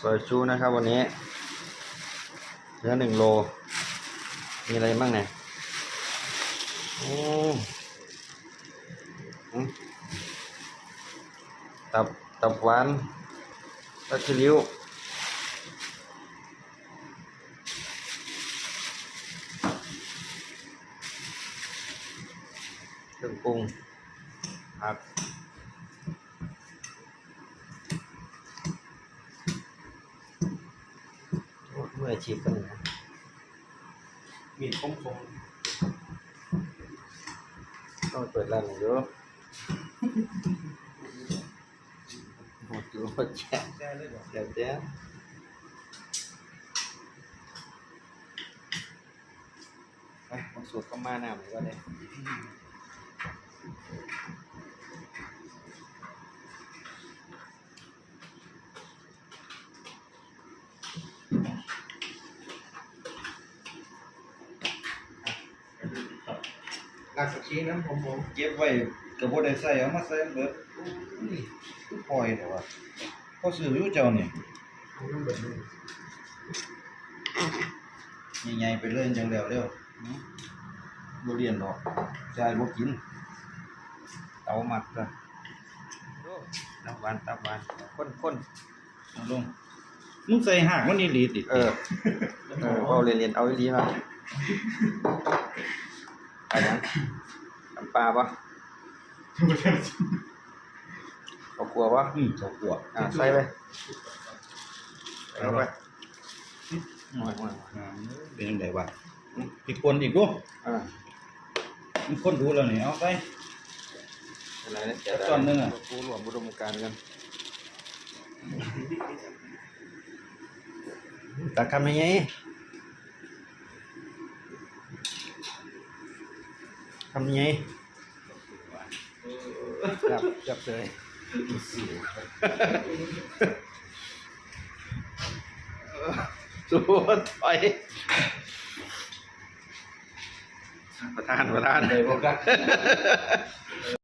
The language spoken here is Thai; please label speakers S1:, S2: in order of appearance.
S1: ซอยชูนะครับวันนี้ เนื้อหนึ่งโล มีอะไรบ้างเนี่ยโอ้อืมตับ ตับหวานตะคิริ้วเครื่องปรุงผักโอ้เมื่ออา ชีพกันนะ
S2: มีดคมคม
S1: ต้องเปิดร้านหน่อยเยอะโอ้โหแจ๊ะ
S2: แซ่เลยบ่
S1: แจ๊ะแจ๊ะไปมาสูตรก็มาหน้าหน่อยก็ได้
S2: ลากสักชีน้ำผมผมเก็บไว้กระบ่ได้ใส่เอามาใส่เบิดอุ้ยปล่อยแต่ว่าก็ซื้ออยู่เจ้านี่ใหญ่ๆไปเลยจังแล้วเร็วบ่เรียนดอกจ่บ่กินเตาหมักซะ
S1: ตับหวานตับหวานข้นข้น
S2: ลงมึงใส่หากมันนี่ลีติ
S1: เออ เออเอาเรียนเรียนเอาอีหลีมา ไปยังน้ำปลาปะเอากลัวปะ
S2: อืมเจ้ากลัว
S1: อ่าใส่ไปใส่เข้าไปหน่อยหน่อย
S2: อ่าเป็นจังไดวะอีกคนอีกดู
S1: อ่า
S2: มันคนดูแล้วนี่เอาไป
S1: อะไรนะแกะ
S2: ส่วนหนึ่งอะ
S1: ผู้รวมบุดมการณ์กันตักทำยังไง ทำยังไงจับจับเลยสู้ถอยประธานประธาน
S2: เลยบ่กัก